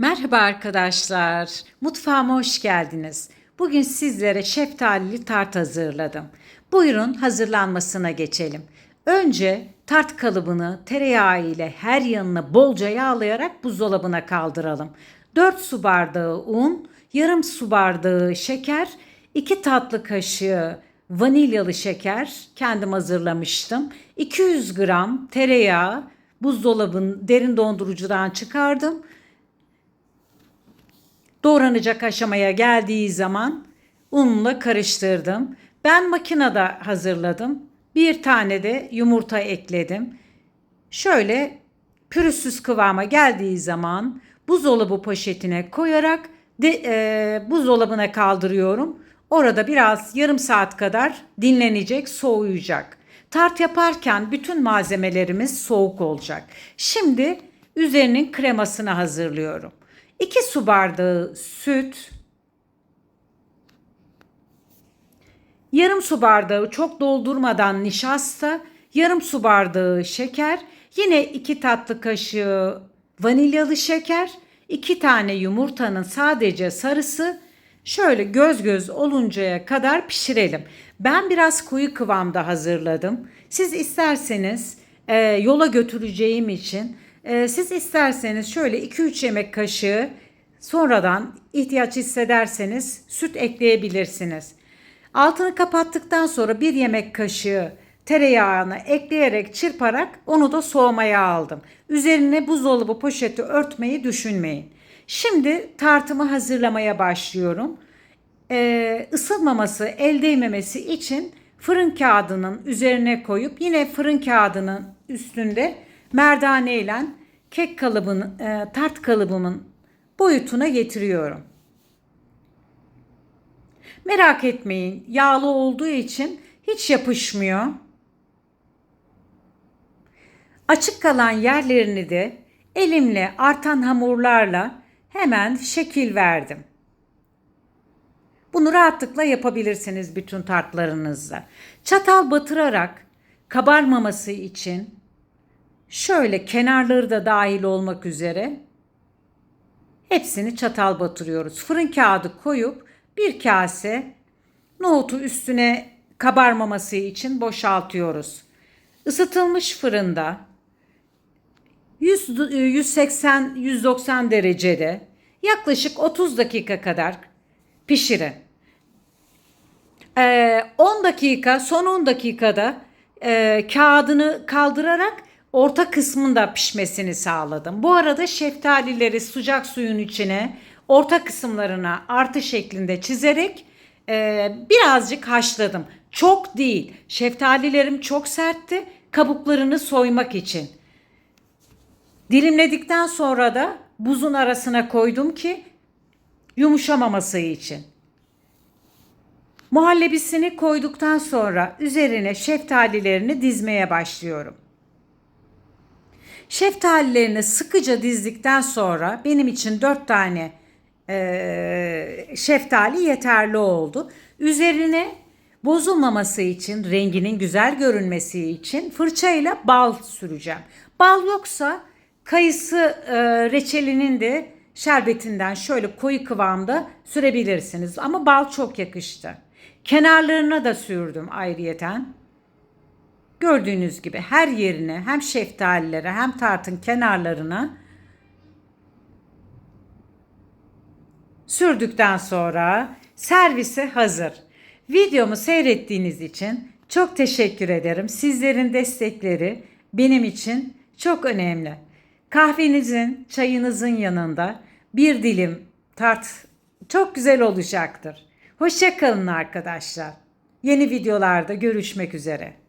Merhaba arkadaşlar. Mutfağıma hoş geldiniz. Bugün sizlere şeftalili tart hazırladım. Buyurun hazırlanmasına geçelim. Önce tart kalıbını tereyağı ile her yanına bolca yağlayarak buzdolabına kaldıralım. 4 su bardağı un, yarım su bardağı şeker, 2 tatlı kaşığı vanilyalı şeker kendim hazırlamıştım. 200 gram tereyağı buzdolabın derin dondurucudan çıkardım. Doğranacak aşamaya geldiği zaman unla karıştırdım. Ben makinede hazırladım. Bir tane de yumurta ekledim. Şöyle pürüzsüz kıvama geldiği zaman buzdolabı poşetine koyarak de, e, buzdolabına kaldırıyorum. Orada biraz yarım saat kadar dinlenecek, soğuyacak. Tart yaparken bütün malzemelerimiz soğuk olacak. Şimdi üzerinin kremasını hazırlıyorum. 2 su bardağı süt, yarım su bardağı çok doldurmadan nişasta, yarım su bardağı şeker, yine 2 tatlı kaşığı vanilyalı şeker, 2 tane yumurtanın sadece sarısı, şöyle göz göz oluncaya kadar pişirelim. Ben biraz koyu kıvamda hazırladım. Siz isterseniz e, yola götüreceğim için e, siz isterseniz şöyle 2-3 yemek kaşığı sonradan ihtiyaç hissederseniz süt ekleyebilirsiniz. Altını kapattıktan sonra bir yemek kaşığı tereyağını ekleyerek çırparak onu da soğumaya aldım. Üzerine buzdolabı poşeti örtmeyi düşünmeyin. Şimdi tartımı hazırlamaya başlıyorum. Ee, ısınmaması, el değmemesi için fırın kağıdının üzerine koyup yine fırın kağıdının üstünde merdane ile kek kalıbının, e, tart kalıbımın boyutuna getiriyorum. Merak etmeyin, yağlı olduğu için hiç yapışmıyor. Açık kalan yerlerini de elimle artan hamurlarla hemen şekil verdim. Bunu rahatlıkla yapabilirsiniz bütün tartlarınızda. Çatal batırarak kabarmaması için şöyle kenarları da dahil olmak üzere hepsini çatal batırıyoruz. Fırın kağıdı koyup bir kase nohutu üstüne kabarmaması için boşaltıyoruz. Isıtılmış fırında 180-190 derecede yaklaşık 30 dakika kadar pişirin. Ee, 10 dakika, son 10 dakikada e, kağıdını kaldırarak orta kısmında pişmesini sağladım. Bu arada şeftalileri sıcak suyun içine orta kısımlarına artı şeklinde çizerek e, birazcık haşladım. Çok değil. Şeftalilerim çok sertti. Kabuklarını soymak için. Dilimledikten sonra da buzun arasına koydum ki yumuşamaması için. Muhallebisini koyduktan sonra üzerine şeftalilerini dizmeye başlıyorum. Şeftalilerini sıkıca dizdikten sonra benim için 4 tane e, şeftali yeterli oldu. Üzerine bozulmaması için, renginin güzel görünmesi için fırçayla bal süreceğim. Bal yoksa kayısı e, reçelinin de şerbetinden şöyle koyu kıvamda sürebilirsiniz. Ama bal çok yakıştı. Kenarlarına da sürdüm ayrıyeten. Gördüğünüz gibi her yerine hem şeftalilere hem tartın kenarlarına sürdükten sonra servise hazır. Videomu seyrettiğiniz için çok teşekkür ederim. Sizlerin destekleri benim için çok önemli. Kahvenizin, çayınızın yanında bir dilim tart çok güzel olacaktır. Hoşçakalın arkadaşlar. Yeni videolarda görüşmek üzere.